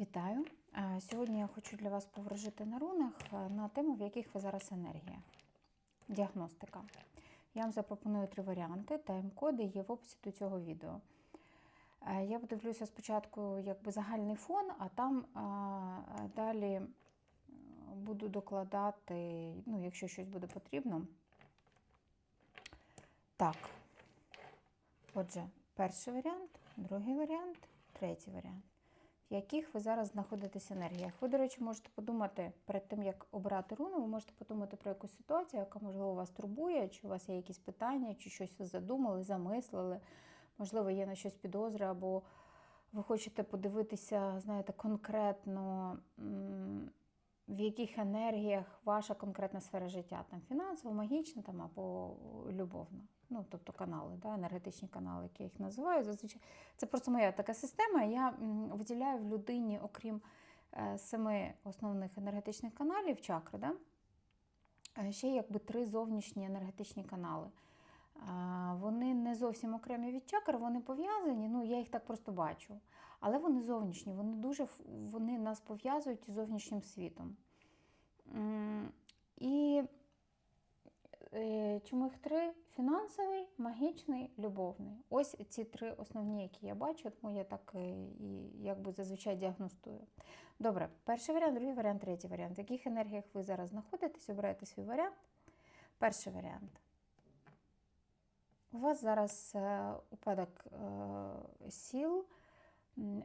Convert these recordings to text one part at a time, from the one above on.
Вітаю! Сьогодні я хочу для вас поворожити на рунах е, на тему, в яких ви зараз енергія. Діагностика. Я вам запропоную три варіанти. Тайм-коди є в описі до цього відео. Е, Я подивлюся спочатку якби загальний фон, а там е, далі буду докладати, ну, якщо щось буде потрібно. Так. Отже, перший варіант, другий варіант, третій варіант яких ви зараз знаходитесь енергіях. Ви, до речі, можете подумати перед тим, як обирати руну, ви можете подумати про якусь ситуацію, яка, можливо, вас турбує, чи у вас є якісь питання, чи щось ви задумали, замислили, можливо, є на щось підозри, або ви хочете подивитися, знаєте, конкретно. В яких енергіях ваша конкретна сфера життя, там фінансово, магічна там, або любовна. Ну, тобто канали, да, енергетичні канали, як я їх називаю. Зазвичай це просто моя така система. Я виділяю в людині, окрім е, семи основних енергетичних каналів, чакри, да, е, ще якби три зовнішні енергетичні канали. Вони не зовсім окремі від чакр, вони пов'язані, ну я їх так просто бачу. Але вони зовнішні, вони дуже вони нас пов'язують із зовнішнім світом. І е, чому їх три? Фінансовий, магічний, любовний. Ось ці три основні, які я бачу, тому я так е, і якби зазвичай діагностую. Добре, перший варіант, другий варіант, третій варіант. В яких енергіях ви зараз знаходитесь, обирайте свій варіант. Перший варіант. У вас зараз е, упадок е, сіл,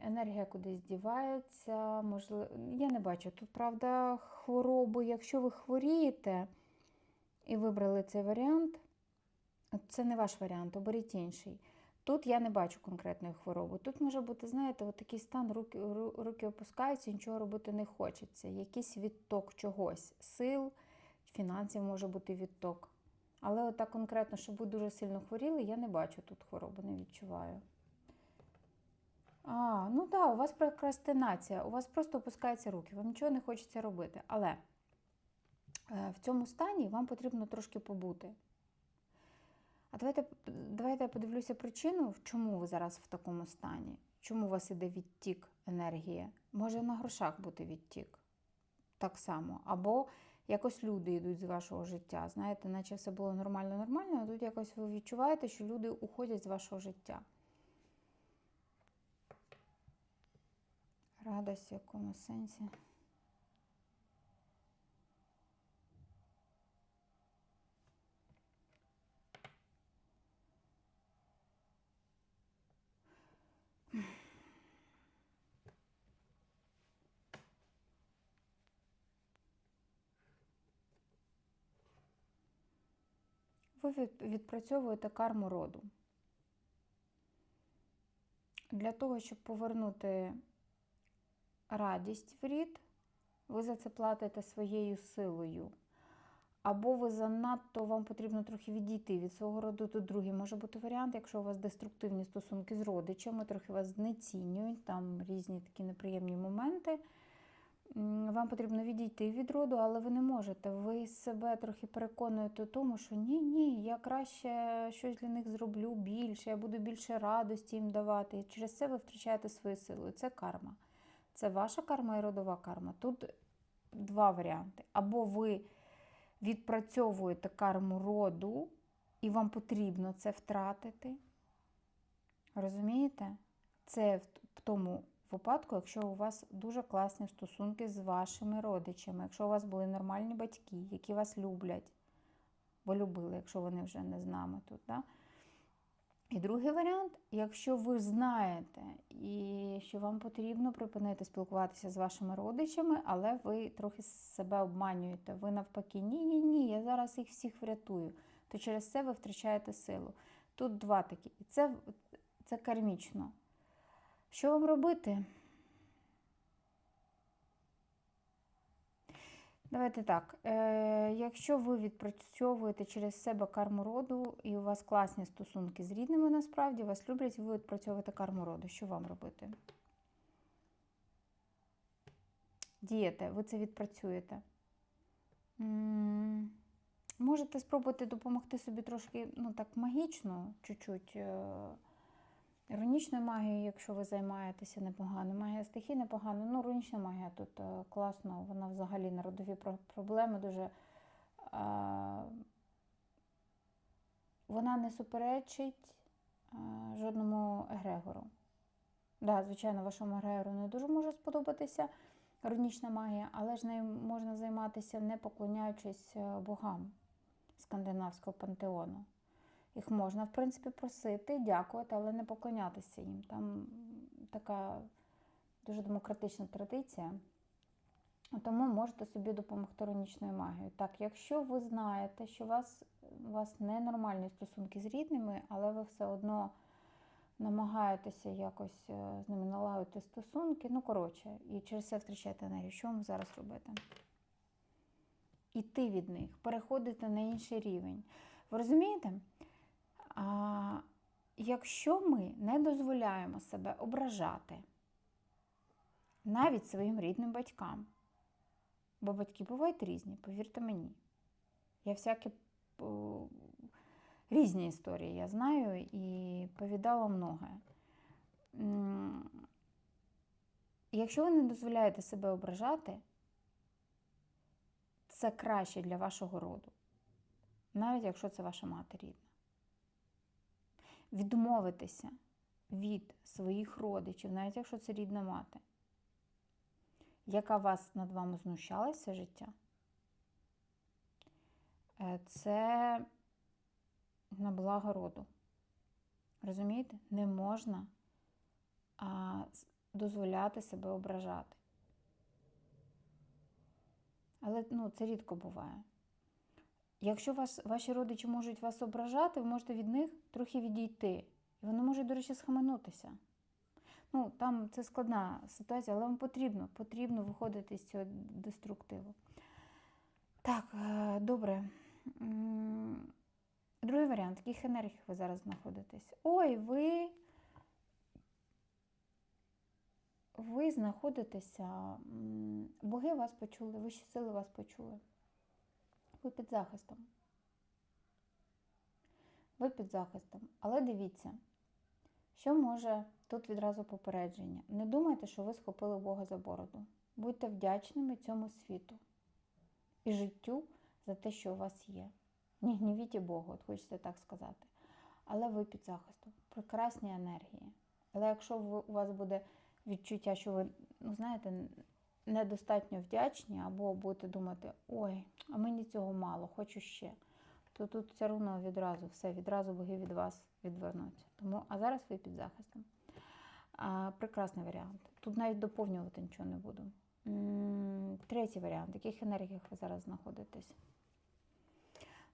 енергія кудись дівається. Можливо, я не бачу. Тут, правда, хвороби. Якщо ви хворієте і вибрали цей варіант, це не ваш варіант, оберіть інший. Тут я не бачу конкретної хвороби. Тут може бути, знаєте, от такий стан, руки, руки опускаються, нічого робити не хочеться. Якийсь відток чогось, сил, фінансів може бути відток. Але от так конкретно, щоб ви дуже сильно хворіли, я не бачу тут хвороби, не відчуваю. А, ну так, у вас прокрастинація, у вас просто опускаються руки, вам нічого не хочеться робити. Але е, в цьому стані вам потрібно трошки побути. А давайте, давайте я подивлюся причину, чому ви зараз в такому стані. Чому у вас іде відтік енергії? Може на грошах бути відтік. Так само. Або якось люди йдуть з вашого життя. Знаєте, наче все було нормально, нормально, а тут якось ви відчуваєте, що люди уходять з вашого життя. Радость в якому сенсі? Ви відпрацьовуєте карму роду. Для того, щоб повернути радість в рід, ви за це платите своєю силою. Або ви занадто вам потрібно трохи відійти від свого роду до другий. Може бути варіант, якщо у вас деструктивні стосунки з родичами, трохи вас знецінюють, там різні такі неприємні моменти. Вам потрібно відійти від роду, але ви не можете. Ви себе трохи переконуєте в тому, що ні, ні, я краще щось для них зроблю більше, я буду більше радості їм давати. І через це ви втрачаєте свою силу. Це карма. Це ваша карма і родова карма. Тут два варіанти. Або ви відпрацьовуєте карму роду, і вам потрібно це втратити. Розумієте? Це в тому випадку, якщо у вас дуже класні стосунки з вашими родичами, якщо у вас були нормальні батьки, які вас люблять, бо любили, якщо вони вже не з нами тут. Да? І другий варіант, якщо ви знаєте, і що вам потрібно припинити спілкуватися з вашими родичами, але ви трохи себе обманюєте. Ви навпаки, ні-ні ні, я зараз їх всіх врятую, то через це ви втрачаєте силу. Тут два такі. І це, це кармічно. Що вам робити? Давайте так. Е, якщо ви відпрацьовуєте через себе карму роду, і у вас класні стосунки з рідними, насправді вас люблять, ви відпрацьовуєте карму роду. Що вам робити? Дієте, ви це відпрацюєте. Можете спробувати допомогти собі трошки, ну так, магічно, чуть-чуть. Рунічною магією, якщо ви займаєтеся непогано, магія стихій непогано. Ну, рунічна магія тут е, класно, вона взагалі на родові про- проблеми дуже. Е, вона не суперечить е, жодному егрегору. Да, звичайно, вашому егрегору не дуже може сподобатися рунічна магія, але ж нею можна займатися не поклоняючись богам скандинавського пантеону. Їх можна, в принципі, просити, дякувати, але не поклонятися їм. Там така дуже демократична традиція. Тому можете собі допомогти рунічною магією. Так, якщо ви знаєте, що у вас, у вас ненормальні стосунки з рідними, але ви все одно намагаєтеся якось е, з ними налагодити стосунки, ну коротше, і через це втрачаєте енергію. Що вам зараз робити? Іти від них, переходити на інший рівень. Ви розумієте? А, якщо ми не дозволяємо себе ображати навіть своїм рідним батькам, бо батьки бувають різні, повірте мені. Я всякі різні історії я знаю і повідала многе. М, Якщо ви не дозволяєте себе ображати, це краще для вашого роду, навіть якщо це ваша мати рідна відмовитися від своїх родичів, навіть якщо це рідна мати, яка вас над вами знущалася життя, е, це на благо роду. Розумієте? Не можна а, дозволяти себе ображати. Але ну, це рідко буває. Якщо вас, ваші родичі можуть вас ображати, ви можете від них трохи відійти. І вони можуть, до речі, схаменутися. Ну, там це складна ситуація, але вам потрібно, потрібно виходити з цього деструктиву. Так, е, добре. Другий варіант. В яких енергіях ви зараз знаходитесь? Ой, ви. Ви знаходитеся, боги вас почули, вищі сили вас почули. Ви під захистом. Ви під захистом. Але дивіться, що може тут відразу попередження. Не думайте, що ви схопили Бога за бороду. Будьте вдячними цьому світу і життю за те, що у вас є. Не гнівіть Богу, от хочеться так сказати. Але ви під захистом. Прекрасні енергії. Але якщо у вас буде відчуття, що ви, ну знаєте, недостатньо вдячні, або будете думати, ой, а мені цього мало, хочу ще. То тут все одно відразу все, відразу боги від вас відвернуться. Тому, а зараз ви під захистом. А, прекрасний варіант. Тут навіть доповнювати нічого не буду. М, Третій варіант. В яких енергіях ви зараз знаходитесь?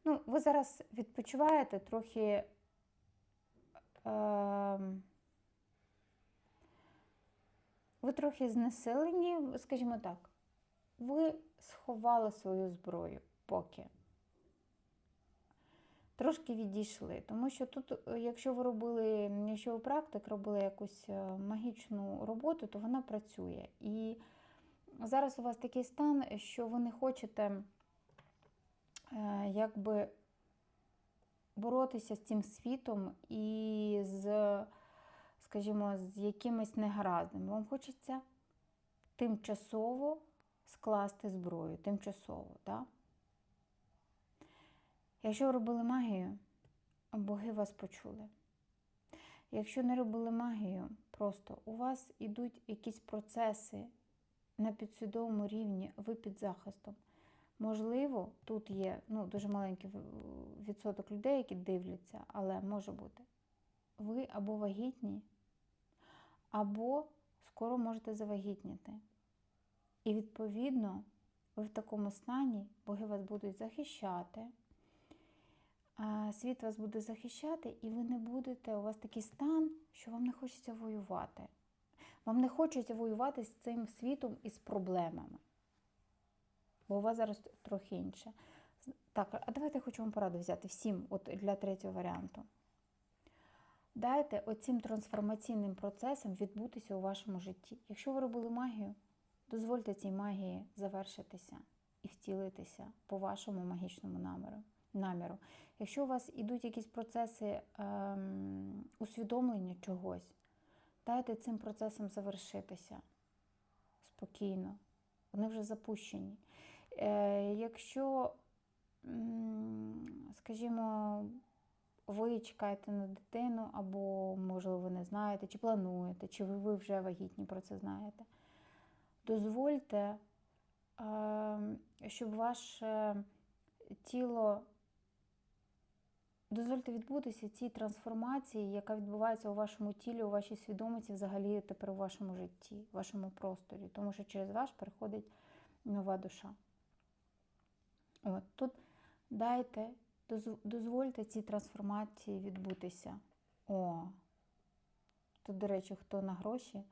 Ну, ви зараз відпочиваєте трохи. Е- ви трохи знесилені, скажімо так, ви сховали свою зброю поки. Трошки відійшли. Тому що тут, е, якщо ви робили, якщо ви практик, робили якусь е, магічну роботу, то вона працює. І зараз у вас такий стан, що ви не хочете е, якби боротися з цим світом і з скажімо, з якимись негараздами. Вам хочеться тимчасово скласти зброю, тимчасово, так? Якщо ви робили магію, боги вас почули. Якщо не робили магію, просто у вас йдуть якісь процеси на підсвідомому рівні, ви під захистом. Можливо, тут є ну, дуже маленький відсоток людей, які дивляться, але може бути. Ви або вагітні, або скоро можете завагітніти. І відповідно, ви в такому стані, боги вас будуть захищати, світ вас буде захищати, і ви не будете, у вас такий стан, що вам не хочеться воювати. Вам не хочеться воювати з цим світом і з проблемами. Бо у вас зараз трохи інше. Так, а давайте я хочу вам пораду взяти всім, от для третього варіанту. Дайте оцим трансформаційним процесам відбутися у вашому житті. Якщо ви робили магію, дозвольте цій магії завершитися і втілитися по вашому магічному наміру. наміру. Якщо у вас ідуть якісь процеси ем, усвідомлення чогось, дайте цим процесам завершитися спокійно. Вони вже запущені. Е, якщо, скажімо, ви чекаєте на дитину, або, можливо, ви не знаєте, чи плануєте, чи ви, вже вагітні про це знаєте, дозвольте, ем, щоб ваше тіло дозвольте відбутися цій трансформації, яка відбувається у вашому тілі, у вашій свідомості, взагалі тепер у вашому житті, в вашому просторі, тому що через вас переходить нова душа. От тут дайте, дозвольте цій трансформації відбутися. О, тут, до речі, хто на гроші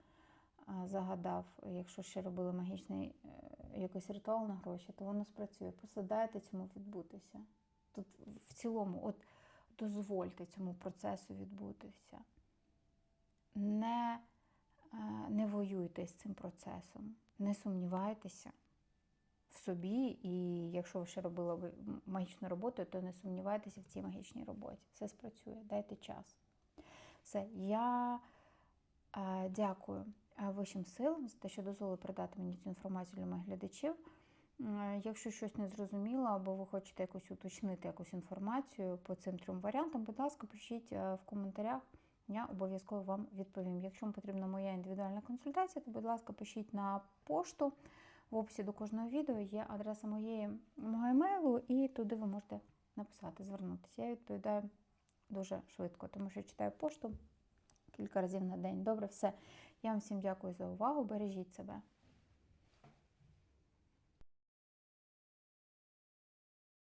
загадав, якщо ще робили магічний е, якийсь ритуал на гроші, то воно спрацює. Просто дайте цьому відбутися. Тут в цілому, от дозвольте цьому процесу відбутися. Не, е, не воюйте з цим процесом, не сумнівайтеся в собі, і якщо ви ще робили магічну роботу, то не сумнівайтеся в цій магічній роботі. Все спрацює, дайте час. Все, я е, дякую е, вищим силам за те, що дозволили передати мені цю інформацію для моїх глядачів. Е, Якщо щось не зрозуміло, або ви хочете якось уточнити якусь інформацію по цим трьом варіантам, будь ласка, пишіть е, в коментарях. Я обов'язково вам відповім. Якщо вам потрібна моя індивідуальна консультація, то, будь ласка, пишіть на пошту. В описі до кожного відео є адреса моєї мого емейлу, і туди ви можете написати, звернутися. Я відповідаю дуже швидко, тому що читаю пошту кілька разів на день. Добре, все. Я вам всім дякую за увагу. Бережіть себе.